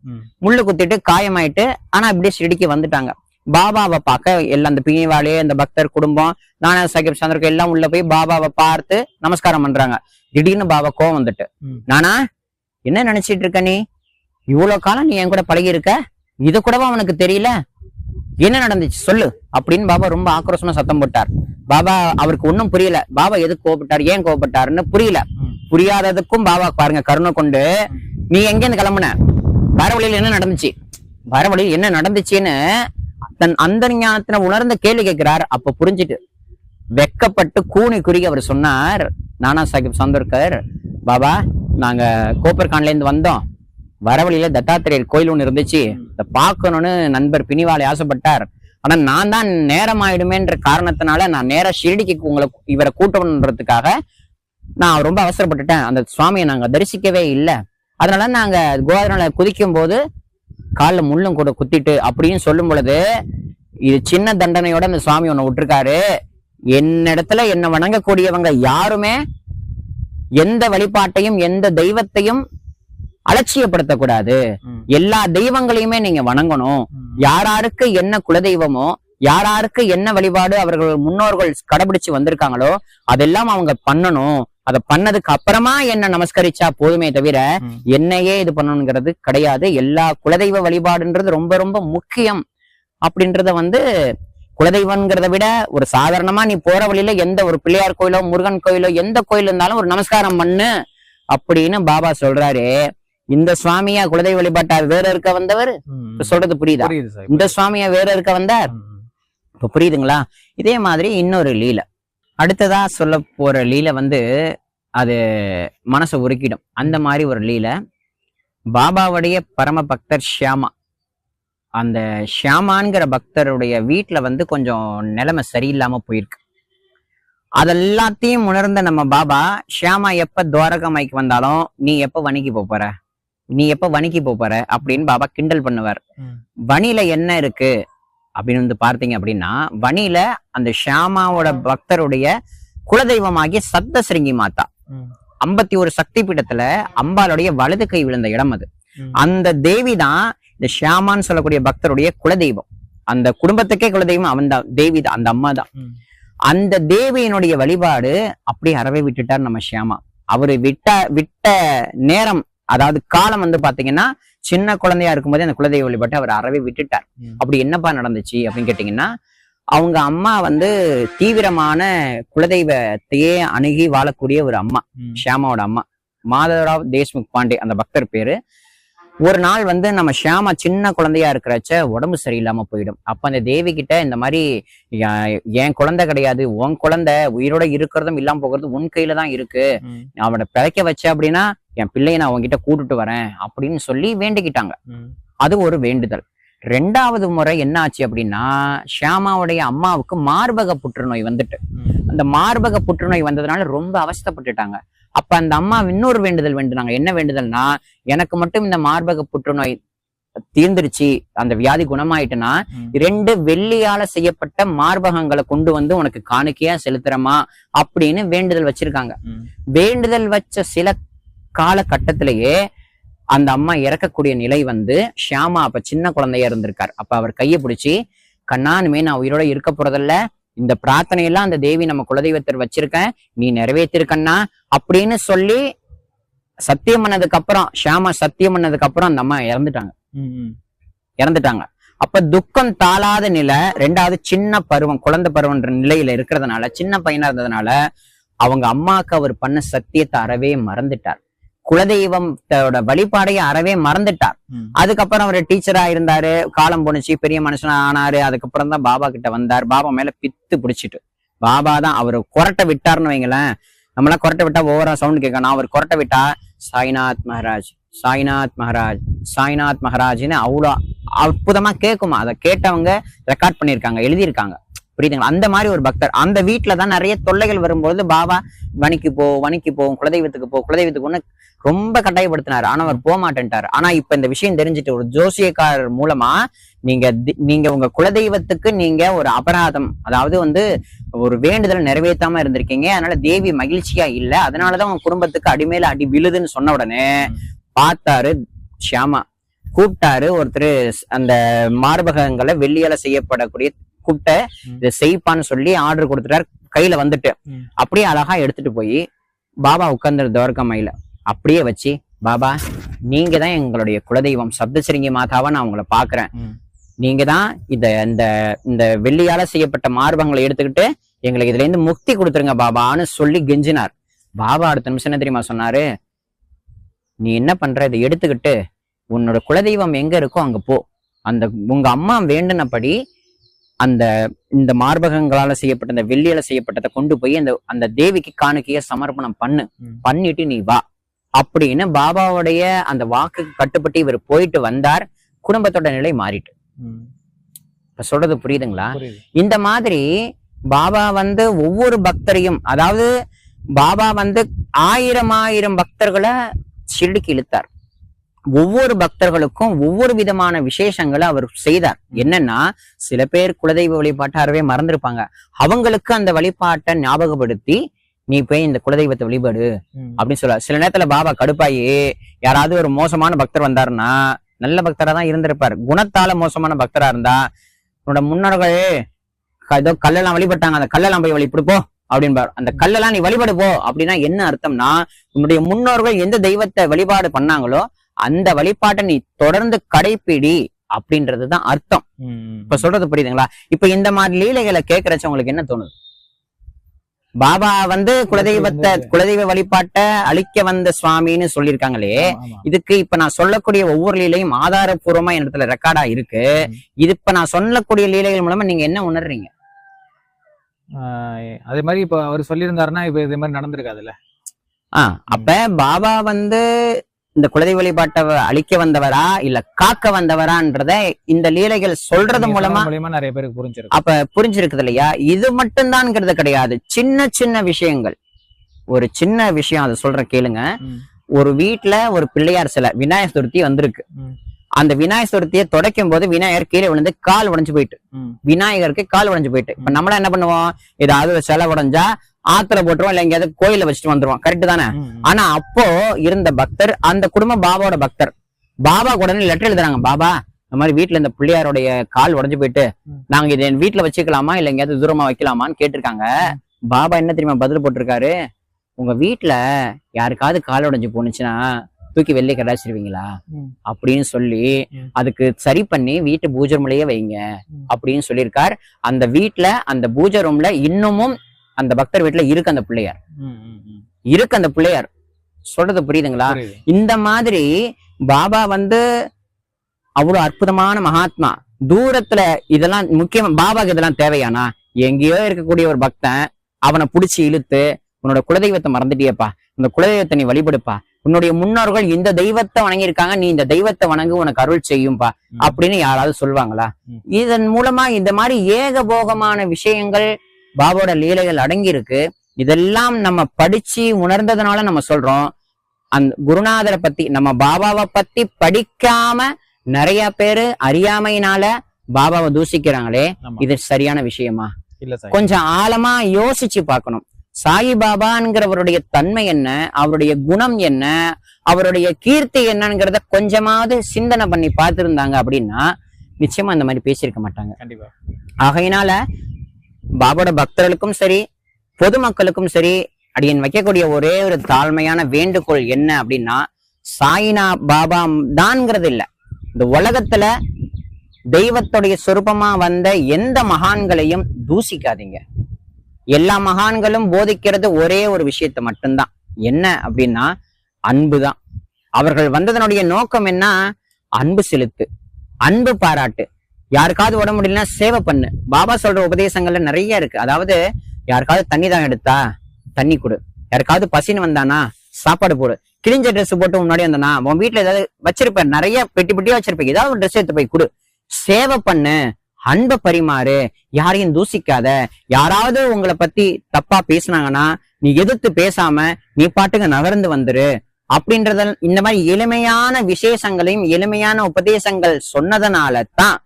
முள்ளு குத்திட்டு காயமாயிட்டு ஆனா அப்படியே ஷிரடிக்கு வந்துட்டாங்க. பாபாவை பார்க்க எல்லாம் அந்த பிணிவாளி அந்த பக்தர் குடும்பம் நானா சாஹிப் சாந்தோர்கர் எல்லாம் உள்ள போய் பாபாவை பார்த்து நமஸ்காரம் பண்றாங்க. திடீர்னு பாபா கோவம் வந்துட்டு. நானா என்ன நினைச்சிட்டு இருக்க நீ? இவ்வளவு காலம் நீ என் கூட பழகி இருக்க இது கூடவா அவனுக்கு தெரியல? என்ன நடந்துச்சு? சொல்லு. அப்படின்னு பாபா ரொம்ப ஆக்ரோஷமா சத்தம் போட்டார். பாபா அவருக்கு ஒன்றும் புரியல. பாபா எதுக்கு கோவப்பட்டார் ஏன் கோவப்பட்டாருன்னு புரியல. புரியாததுக்கும் பாபா பாருங்க கருணை கொண்டு நீ எங்க இருந்து கிளம்புன? வர வழியில என்ன நடந்துச்சு? வர வழியில் என்ன நடந்துச்சுன்னு தன் அந்த ஞானத்தின உணர்ந்த கேள்வி கேட்கிறார். அப்ப புரிஞ்சுட்டு வெக்கப்பட்டு கூனி குறுகி அவர் சொன்னார் நானா சாஹிப் சந்தோர்கர் பாபா நாங்க கோப்பர்கான்ல இருந்து வந்தோம். வரவழியில் தத்தாத்திரேயர் கோயில் ஒன்று இருந்துச்சு. அதை பார்க்கணும்னு நண்பர் பிணிவாளி ஆசைப்பட்டார். ஆனா நான் தான் நேரம் ஆயிடுமேன்ற காரணத்தினால நான் நேராக ஷிரடிக்கு உங்களை இவரை கூட்டணுன்றதுக்காக நான் ரொம்ப அவசரப்பட்டுட்டேன். அந்த சுவாமியை நாங்க தரிசிக்கவே இல்லை. அதனால நாங்க கோதாவரில குதிக்கும் போது காலில் முள்ளும் கூட குத்திட்டு அப்படின்னு சொல்லும் பொழுது இது சின்ன தண்டனையோட அந்த சுவாமி ஒன்று விட்டுருக்காரு. என்னிடத்துல என்னை வணங்கக்கூடியவங்க யாருமே எந்த வழிபாட்டையும் எந்த தெய்வத்தையும் அலட்சியப்படுத்தக்கூடாது. எல்லா தெய்வங்களையுமே நீங்க வணங்கணும். யாராருக்கு என்ன குலதெய்வமோ யாராருக்கு என்ன வழிபாடு அவர்கள் முன்னோர்கள் கடைபிடிச்சு வந்திருக்காங்களோ அதெல்லாம் அவங்க பண்ணணும். அதை பண்ணதுக்கு அப்புறமா என்ன நமஸ்கரிச்சா போதுமே தவிர. என்னையே இது பண்ணணுங்கிறது கிடையாது. எல்லா குலதெய்வ வழிபாடுன்றது ரொம்ப ரொம்ப முக்கியம். அப்படின்றத வந்து குலதெய்வங்கிறத விட ஒரு சாதாரணமா நீ போற வழியில எந்த ஒரு பிள்ளையார் கோயிலோ முருகன் கோயிலோ எந்த கோயில் இருந்தாலும் ஒரு நமஸ்காரம் பண்ணு. அப்படின்னு பாபா சொல்றாரு. இந்த சுவாமியா குலதெய்வ வழிபாட்டா வேற இருக்க வந்தவர்? சொல்றது புரியுதா? இந்த சுவாமியா வேற இருக்க வந்தார். இப்ப புரியுதுங்களா? இதே மாதிரி இன்னொரு லீலை. அடுத்ததா சொல்ல போற லீலை வந்து அது மனசை உருக்கிடும். அந்த மாதிரி ஒரு லீலை. பாபாவுடைய பரம பக்தர் ஷியாமா. அந்த ஷியாமாங்கிற பக்தருடைய வீட்டுல வந்து கொஞ்சம் நிலைமை சரியில்லாம போயிருக்கு. அதெல்லாத்தையும் உணர்ந்த நம்ம பாபா ஷியாமா எப்ப துவாரகமாய்க்கு வந்தாலும் நீ எப்ப வணிக்கு போப் போற? நீ எப்ப வணிக்கு போற? அப்படின்னு பாபா கிண்டல் பண்ணுவார். வணியில என்ன இருக்கு? அப்படின்னு வந்து பார்த்தீங்க அப்படின்னா வணியில அந்த ஷியாமாவோட பக்தருடைய குலதெய்வமாகிய சப்த சிருங்கி மாதா. ஐம்பத்தி ஒரு சக்தி பீடத்துல அம்பாளுடைய வலது கை விழுந்த இடம் அது. அந்த தேவி தான் இந்த ஷியாமான்னு சொல்லக்கூடிய பக்தருடைய குலதெய்வம். அந்த குடும்பத்துக்கே குலதெய்வம் அவன் தான். தேவி தான் அந்த அம்மா தான். அந்த தேவியினுடைய வழிபாடு அப்படியே அறவே விட்டுட்டார் நம்ம ஷியாமா. அவரு விட்ட விட்ட நேரம் அதாவது காலம் வந்து பாத்தீங்கன்னா சின்ன குழந்தையா இருக்கும்போதே அந்த குலதெய்வ வழிபாட்டை அவர் அறவே விட்டுட்டார். அப்படி என்னப்பா நடந்துச்சு அப்படின்னு கேட்டீங்கன்னா அவங்க அம்மா வந்து தீவிரமான குலதெய்வத்தையே அணுகி வாழக்கூடிய ஒரு அம்மா. ஷியாமாவோட அம்மா. மாதவராவ் தேஷ்முக் பாண்டே அந்த பக்தர் பேரு. ஒரு நாள் வந்து நம்ம ஷியாமா சின்ன குழந்தையா இருக்கிறச்ச உடம்பு சரியில்லாம போயிடும். அப்ப அந்த தேவி கிட்ட இந்த மாதிரி "என்- குழந்தை கிடையாது உன் குழந்தை உயிரோட இருக்கிறதும் இல்லாம போகிறது உன் கையில தான் இருக்கு. அவனை பிழைக்க வச்ச அப்படின்னா என் பிள்ளையை நான் உன்கிட்ட கூட்டிட்டு வரேன் அப்படின்னு சொல்லி வேண்டிக்கிட்டாங்க. அது ஒரு வேண்டுதல். ரெண்டாவது முறை என்ன ஆச்சு அப்படின்னா ஷியாமாவுடைய அம்மாவுக்கு மார்பக புற்றுநோய் வந்துட்டு. அந்த மார்பக புற்றுநோய் வந்ததுனால ரொம்ப அவஸ்தைப்பட்டுட்டாங்க. அப்ப அந்த அம்மா இன்னொரு வேண்டுதல் வேண்டுனாங்க. என்ன வேண்டுதல்னா எனக்கு மட்டும் இந்த மார்பக புற்றுநோய் தீர்ந்துருச்சு அந்த வியாதி குணமாயிட்டுனா. ரெண்டு வெள்ளியால செய்யப்பட்ட மார்பகங்களை கொண்டு வந்து உனக்கு காணிக்கையா செலுத்துறமா அப்படின்னு வேண்டுதல் வச்சிருக்காங்க. வேண்டுதல் வச்ச சில காலகட்டத்திலேயே அந்த அம்மா இறக்கக்கூடிய நிலை வந்து ஷியாமா அப்ப சின்ன குழந்தையா இருந்திருக்கார். அப்ப அவர் கையை பிடிச்சி கண்ணானுமே நான் உயிரோட இருக்க போறதில்ல. இந்த பிரார்த்தனையெல்லாம் அந்த தேவி நம்ம குலதெய்வத்தில் வச்சிருக்கேன். நீ நிறைவேற்றிருக்கண்ணா அப்படின்னு சொல்லி சத்தியம் பண்ணதுக்கு அப்புறம் ஷியாமா சத்தியம் பண்ணதுக்கு அப்புறம் அந்த அம்மா இறந்துட்டாங்க. இறந்துட்டாங்க. அப்ப துக்கம் தாளாத நிலை ரெண்டாவது சின்ன பருவம் குழந்தை பருவன்ற நிலையில இருக்கிறதுனால சின்ன பையனா இருந்ததுனால அவங்க அம்மாவுக்கு அவர் பண்ண சத்தியத்தை அறவே மறந்துட்டார். குலதெய்வத்தோட வழிபாடையை அறவே மறந்துட்டார். அதுக்கப்புறம் அவர் டீச்சரா இருந்தாரு காலம் போணுச்சு பெரிய மனுஷனா ஆனாரு அதுக்கப்புறம் தான் பாபா கிட்ட வந்தார். பாபா மேல பித்து பிடிச்சிட்டு. பாபா தான் அவர் கொரட்டை விட்டாருன்னு வைங்களேன். நம்மளாம் கொரட்டை விட்டா ஓவரா சவுண்ட் கேட்கணும். அவர் கொரட்டை விட்டா சாய்நாத் மகாராஜ் சாய்நாத் மகாராஜ் சாய்நாத் மகாராஜ்னு அவ்வளோ அற்புதமா கேட்குமா? அதை கேட்டவங்க ரெக்கார்ட் பண்ணியிருக்காங்க எழுதியிருக்காங்க. புரியுதுங்களா? அந்த மாதிரி ஒரு பக்தர். அந்த வீட்டில் தான் நிறைய தொல்லைகள் வரும்பொழுது பாபா வணிக்கு போ வணிக்கு போ குலதெய்வத்துக்கு போ குலதெய்வத்துக்கு போன்னு ரொம்ப கட்டாயப்படுத்தினார். ஆனா அவர் போகமாட்டேன்ட்டார் ஆனால் ஆனா இப்ப இந்த விஷயம் தெரிஞ்சுட்டு ஒரு ஜோசியக்காரர் மூலமா நீங்க நீங்க உங்க குலதெய்வத்துக்கு நீங்க ஒரு அபராதம் அதாவது வந்து ஒரு வேண்டுதல் நிறைவேற்றாம இருந்திருக்கீங்க. அதனால தேவி மகிழ்ச்சியா இல்ல. அதனாலதான் உங்க குடும்பத்துக்கு அடிமேல அடி விழுதுன்னு சொன்ன உடனே பார்த்தாரு ஷியாமா. கூப்பிட்டாரு. ஒருத்தர் அந்த மார்பகங்களை வெள்ளியால செய்யப்படக்கூடிய கூப்பிட்ட ம். இதை செய்ப்பான்னு சொல்லி ஆர்டர் கொடுத்துட்டாரு. கையில வந்துட்டு. அப்படியே அழகா எடுத்துட்டு போய் பாபா உட்கார்ந்து துவர்க்கமையில அப்படியே வச்சு பாபா நீங்க தான் எங்களுடைய குலதெய்வம். சப்தசிரிங்கி மாதாவா நான் உங்களை பாக்குறேன். நீங்க தான் இந்த இந்த இந்த வெள்ளியால செய்யப்பட்ட மார்பங்களை எடுத்துக்கிட்டு எங்களுக்கு இதுல இருந்து முக்தி கொடுத்துருங்க பாபான்னு சொல்லி கெஞ்சினார். பாபா அடுத்த நிமிஷம் என்ன தெரியுமா சொன்னாரு? நீ என்ன பண்ற? இதை எடுத்துக்கிட்டு உன்னோட குலதெய்வம் எங்க இருக்கோ அங்க போ. அந்த உங்க அம்மா வேண்டுனபடி அந்த இந்த மார்பகங்களால செய்யப்பட்ட இந்த வெள்ளியால செய்யப்பட்டதை கொண்டு போய் அந்த அந்த தேவிக்கு காணிக்கைய சமர்ப்பணம் பண்ணு. பண்ணிட்டு நீ வா. அப்படின்னு பாபாவுடைய அந்த வாக்குக்கு கட்டுப்பட்டு இவர் போயிட்டு வந்தார். குடும்பத்தோட நிலை மாறிட்டு. இப்ப சொல்றது புரியுதுங்களா? புரியுது. இந்த மாதிரி பாபா வந்து ஒவ்வொரு பக்தரையும் அதாவது பாபா வந்து ஆயிரம் ஆயிரம் பக்தர்களை ஷிர்டிக்கு இழுத்தார். ஒவ்வொரு பக்தர்களுக்கும் ஒவ்வொரு விதமான விசேஷங்களை அவர் செய்தார். என்னன்னா சில பேர் குலதெய்வ வழிபாட்டை அறவே மறந்திருப்பாங்க. அவங்களுக்கு அந்த வழிபாட்டை ஞாபகப்படுத்தி நீ போய் இந்த குலதெய்வத்தை வழிபாடு. அப்படின்னு சொல்ல சில நேரத்துல பாபா கடுப்பாயி யாராவது ஒரு மோசமான பக்தர் வந்தாருன்னா நல்ல பக்தரா தான் இருந்திருப்பார். குணத்தால மோசமான பக்தரா இருந்தா உன்னோட முன்னோர்கள் ஏதோ கல்லெல்லாம் வழிபட்டாங்க. அந்த கல்லெல்லாம் போய் வழிபடு போ அப்படின்பார். அந்த கல்லெல்லாம் நீ வழிபடு போ. அப்படின்னா என்ன அர்த்தம்னா உன்னுடைய முன்னோர்கள் எந்த தெய்வத்தை வழிபாடு பண்ணாங்களோ அந்த வழிபாட்டை நீ தொடர்ந்து கடைப்பிடி அப்படின்றதுதான் அர்த்தம். இப்ப சொல்றது புரியுதுங்களா? இப்ப இந்த மாதிரி லீலைகளை கேட்கறச்ச உங்களுக்கு என்ன தோணுது? பாபா வந்து குலதெய்வத்தை குலதெய்வ வழிபாட்டை அழிக்க வந்த சுவாமின்னு சொல்லியிருக்காங்களே. இதுக்கு இப்ப நான் சொல்லக்கூடிய ஒவ்வொரு லீலையும் ஆதாரப்பூர்வமா என் இடத்துல ரெக்கார்டா இருக்கு. இது இப்ப நான் சொல்லக்கூடிய லீலைகள் மூலமா நீங்க என்ன உணர்றீங்க? ஆஹ் அதே மாதிரி இப்ப அவர் சொல்லியிருந்தாருன்னா இப்ப இதே மாதிரி நடந்திருக்காதுல்ல? ஆ அப்ப பாபா வந்து இந்த குலதெய்வ வழிபாட்டை அழிக்க வந்தவரா இல்ல காக்க வந்தவரான்றத இந்த லீலைகள் சொல்றது மூலமா நிறைய பேருக்கு புரிஞ்சிருக்கும். அப்ப புரிஞ்சிருக்குது இல்லையா? இது மட்டும்தான்ங்கிறது கிடையாது. சின்ன சின்ன விஷயங்கள். ஒரு சின்ன விஷயம் அதை சொல்ற கேளுங்க. ஒரு வீட்ல ஒரு பிள்ளையார் சிலை விநாயகர் சதுர்த்தி வந்திருக்கு. அந்த விநாயகர் சதுர்த்தியை துடைக்கும் போது விநாயகர் கீழே விழுந்து கால் உடைஞ்சு போயிட்டு. விநாயகருக்கு கால் உடைஞ்சு போயிட்டு. இப்ப. நம்மள என்ன பண்ணுவோம்? ஏதாவது ஒரு சிலை உடைஞ்சா ஆத்துல போட்டுருவோம் இல்ல எங்கேயாவது கோயில வச்சுட்டு வந்துருவோம் கரெக்ட் தானே. ஆனா அப்போ இருந்த பக்தர் அந்த குடும்பம் பாபாவோட பக்தர் பாபா உடனே லெட்டர் எழுதுறாங்க பாபா இந்த மாதிரி வீட்டுல இந்த பிள்ளையாருடைய கால் உடைஞ்சு போயிட்டு. நாங்க இதை என் வீட்டுல வச்சுக்கலாமா இல்ல எங்கேயாவது தூரமா வைக்கலாமான்னு கேட்டிருக்காங்க பாபா என்ன தெரியுமா பதில் போட்டிருக்காரு உங்க வீட்டுல யாருக்காவது கால் உடைஞ்சு போனுச்சுன்னா தூக்கி வெளியே கடாச்சிருவீங்களா. அப்படின்னு சொல்லி. அதுக்கு சரி பண்ணி வீட்டு பூஜை ரூம்லயே வைங்க. அப்படின்னு சொல்லியிருக்கார் அந்த வீட்டுல அந்த பூஜை ரூம்ல இன்னமும் அந்த பக்தர் வீட்டுல இருக்கு அந்த பிள்ளையார். இருக்கு அந்த பிள்ளையார். சொல்றது புரியுதுங்களா? புரியுது. இந்த மாதிரி பாபா வந்து அவ்வளவு அற்புதமான மகாத்மா. தூரத்துல இதெல்லாம் முக்கியமா பாபாக்கு இதெல்லாம் தேவையானா? எங்கேயோ இருக்கக்கூடிய ஒரு பக்தன் அவனை புடிச்சு இழுத்து உன்னோட குலதெய்வத்தை மறந்துட்டியப்பா. இந்த குலதெய்வத்தை நீ வழிபடுப்பா. உன்னுடைய முன்னோர்கள் இந்த தெய்வத்தை வணங்கியிருக்காங்க. நீ இந்த தெய்வத்தை வணங்கு உனக்கு அருள் செய்யும்பா. அப்படின்னு யாராவது சொல்லுவாங்களா. இதன் மூலமா இந்த மாதிரி ஏகபோகமான விஷயங்கள் பாபாவோட லீலைகள் அடங்கி இருக்கு இதெல்லாம் நம்ம படிச்சு உணர்ந்ததுனால நம்ம சொல்றோம். அந்த குருநாதரை பத்தி நம்ம பாபாவை பத்தி படிக்காம நிறைய பேரு அறியாமையினால பாபாவை தூசிக்கிறாங்களே. இது சரியான விஷயமா? கொஞ்சம் ஆழமா யோசிச்சு பார்க்கணும். சாய் பாபாங்கிறவருடைய தன்மை என்ன? அவருடைய குணம் என்ன? அவருடைய கீர்த்தி என்னங்கிறத கொஞ்சமாவது சிந்தனை பண்ணி பார்த்திருந்தாங்க அப்படின்னா நிச்சயமா இந்த மாதிரி பேசியிருக்க மாட்டாங்க. கண்டிப்பா. ஆகையினால பாபாவோட பக்தர்களுக்கும் சரி பொதுமக்களுக்கும் சரி அடியன் வைக்கக்கூடிய ஒரே ஒரு தாழ்மையான வேண்டுகோள் என்ன அப்படின்னா சாயினா பாபா தான்ங்கிறது இல்ல. இந்த உலகத்துல தெய்வத்துடைய சொரூபமா வந்த எந்த மகான்களையும் தூசிக்காதீங்க. எல்லா மகான்களும் போதிக்கிறது ஒரே ஒரு விஷயத்தை மட்டும்தான். என்ன அப்படின்னா அன்புதான். அவர்கள் வந்ததனுடைய நோக்கம் என்ன? அன்பு செலுத்து அன்பு பாராட்டு. யாருக்காவது உடம்பு முடியலன்னா சேவை பண்ணு. பாபா சொல்ற உபதேசங்கள்ல நிறைய இருக்கு. அதாவது யாருக்காவது தண்ணி தான் எடுத்தா தண்ணி கொடு. யாருக்காவது பசின்னு வந்தானா சாப்பாடு போடு. கிழிஞ்ச ட்ரெஸ் போட்டு முன்னாடி வந்தானா உன் வீட்டுல ஏதாவது வச்சிருப்ப நிறைய பெட்டி பெட்டியா வச்சிருப்ப ஏதாவது ஒரு ட்ரெஸ் எடுத்து போய் கொடு. சேவை பண்ணு. அன்பை பரிமாறு. யாரையும் தூசிக்காத. யாராவது உங்களை பத்தி தப்பா பேசுனாங்கன்னா நீ எதிர்த்து பேசாம நீ பாட்டுக்கு நகர்ந்து வந்துரு. அப்படின்றத இந்த மாதிரி எளிமையான விசேஷங்களையும் எளிமையான உபதேசங்கள் சொன்னதனால தான்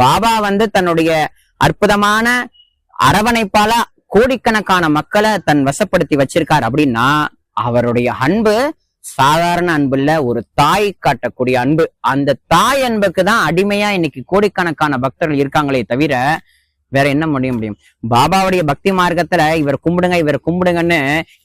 பாபா வந்து தன்னுடைய அற்புதமான அரவணைப்பால கோடிக்கணக்கான மக்களை தன் வசப்படுத்தி வச்சிருக்கார். அப்படின்னா அவருடைய அன்பு சாதாரண அன்பு இல்ல ஒரு தாய் காட்டக்கூடிய அன்பு. அந்த தாய் அன்புக்கு தான் அடிமையா இன்னைக்கு கோடிக்கணக்கான பக்தர்கள் இருக்காங்களே தவிர வேற என்ன முடிய முடியும்? பாபாவுடைய பக்தி மார்க்கத்துல இவர் கும்பிடுங்க இவர் கும்பிடுங்கன்னு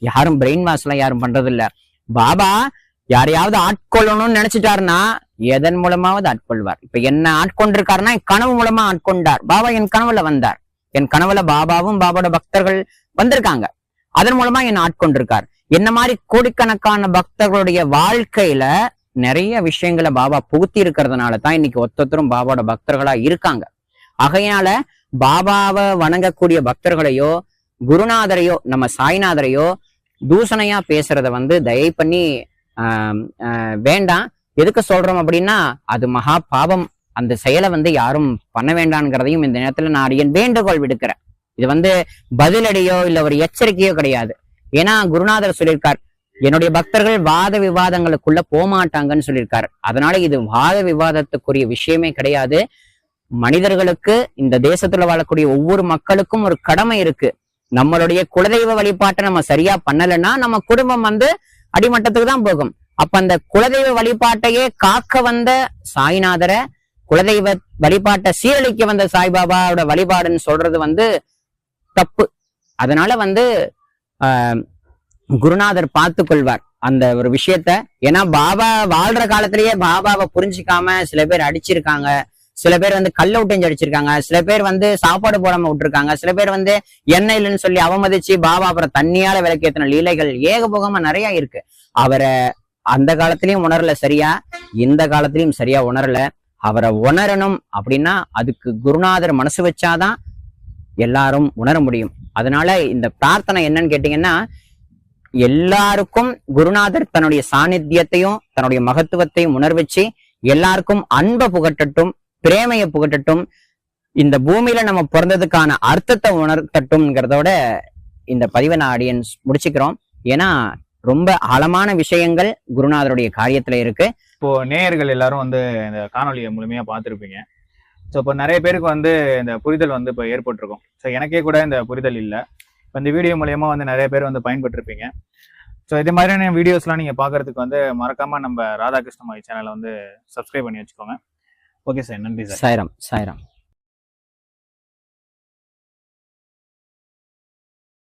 யாரும் பிரெயின் வாஷ் எல்லாம் யாரும் பண்றது இல்ல பாபா யாரையாவது ஆட்கொள்ளணும்னு நினைச்சிட்டாருன்னா எதன் மூலமாவது ஆட்கொள்வார். இப்ப என்ன ஆட்கொண்டிருக்காருன்னா என் கனவு மூலமா ஆட்கொண்டார். பாபா என் கனவுல வந்தார். என் கனவுல பாபாவும் பாபாவோட பக்தர்கள் வந்திருக்காங்க. அதன் மூலமா என்ன ஆட்கொண்டிருக்கார். என்ன மாதிரி கோடிக்கணக்கான பக்தர்களுடைய வாழ்க்கையில நிறைய விஷயங்களை பாபா புகுத்தி இருக்கிறதுனால தான் இன்னைக்கு ஒத்தொத்தரும் பாபாவோட பக்தர்களா இருக்காங்க. ஆகையினால பாபாவை வணங்கக்கூடிய பக்தர்களையோ குருநாதரையோ நம்ம சாய்நாதரையோ தூசணையா பேசுறத வந்து தயவு பண்ணி ஆஹ் ஆஹ் வேண்டாம். எதுக்கு சொல்றோம் அப்படின்னா அது மகா பாவம். அந்த செயலை வந்து யாரும் பண்ண வேண்டாம்ங்கிறதையும் இந்த நேரத்துல நான் என் வேண்டுகோள் விடுக்கிறேன். இது வந்து பதிலடியோ இல்ல ஒரு எச்சரிக்கையோ கிடையாது. ஏன்னா குருநாதர் சொல்லியிருக்கார் என்னுடைய பக்தர்கள் வாத விவாதங்களுக்குள்ள போமாட்டாங்கன்னு சொல்லியிருக்காரு. அதனால இது வாத விவாதத்துக்குரிய விஷயமே கிடையாது. மனிதர்களுக்கு இந்த தேசத்துல வாழக்கூடிய ஒவ்வொரு மக்களுக்கும் ஒரு கடமை இருக்கு. நம்மளுடைய குலதெய்வ வழிபாட்டை நம்ம சரியா பண்ணலைன்னா நம்ம குடும்பம் வந்து அடிமட்டத்துக்கு தான் போகும். அப்ப அந்த குலதெய்வ வழிபாட்டையே காக்க வந்த சாய்நாதரை குலதெய்வ வழிபாட்டை சீரழிக்க வந்த சாய்பாபாவோட வழிபாடுன்னு சொல்றது வந்து தப்பு. அதனால வந்து ஆஹ், குருநாதர் பார்த்து கொள்வார் அந்த ஒரு விஷயத்த. ஏன்னா பாபா வாழ்ற காலத்திலேயே பாபாவை புரிஞ்சுக்காம சில பேர் அடிச்சிருக்காங்க. சில பேர் வந்து கல்ல விட்டு அடிச்சிருக்காங்க. சில பேர் வந்து சாப்பாடு போடாம விட்டுருக்காங்க. சில பேர் வந்து எண்ணெய் இல்லைன்னு சொல்லி அவமதிச்சு பாபா அப்புறம் தண்ணியால விளக்கேத்தின லீலைகள் ஏகபோகமா நிறைய இருக்கு. அவரை அந்த காலத்திலயும் உணரல சரியா? இந்த காலத்திலயும் சரியா உணரல. அவரை உணரணும் அப்படின்னா அதுக்கு குருநாதர் மனசு வச்சாதான் எல்லாரும் உணர முடியும். அதனால இந்த பிரார்த்தனை என்னன்னு கேட்டீங்கன்னா எல்லாருக்கும் குருநாதர் தன்னுடைய சாநித்தியத்தையும் தன்னுடைய மகத்துவத்தையும் உணர்வச்சு எல்லாருக்கும் அன்பை புகட்டட்டும் பிரேமையை புகட்டட்டும் இந்த பூமியில நம்ம பிறந்ததுக்கான அர்த்தத்தை உணர்த்தட்டும்ங்கிறதோட இந்த பதிவை நான் ஆடியன்ஸ் முடிச்சுக்கிறோம். ஏன்னா ரொம்ப ஆழமான விஷயங்கள் குருநாதருடைய காரியத்துல இருக்கு. இப்போ நேயர்கள் எல்லாரும் வந்து இந்த காணொலியை முழுமையா பார்த்துருப்பீங்க. ஸோ இப்போ நிறைய பேருக்கு வந்து இந்த புரிதல் வந்து இப்போ ஏற்பட்டிருக்கும். ஸோ எனக்கே கூட இந்த புரிதல் இல்லை. இப்போ இந்த வீடியோ மூலயமா வந்து நிறைய பேர் வந்து பயன்பட்டிருப்பீங்க ஸோ இது மாதிரியான வீடியோஸ்லாம் நீங்கள் பார்க்குறதுக்கு வந்து மறக்காமல் நம்ம ராதாகிருஷ்ணமாய் சேனலை வந்து சப்ஸ்கிரைப் பண்ணி வச்சுக்கோங்க. ஓகே சார் நன்றி சார் சாய்ராம் சாய்ராம்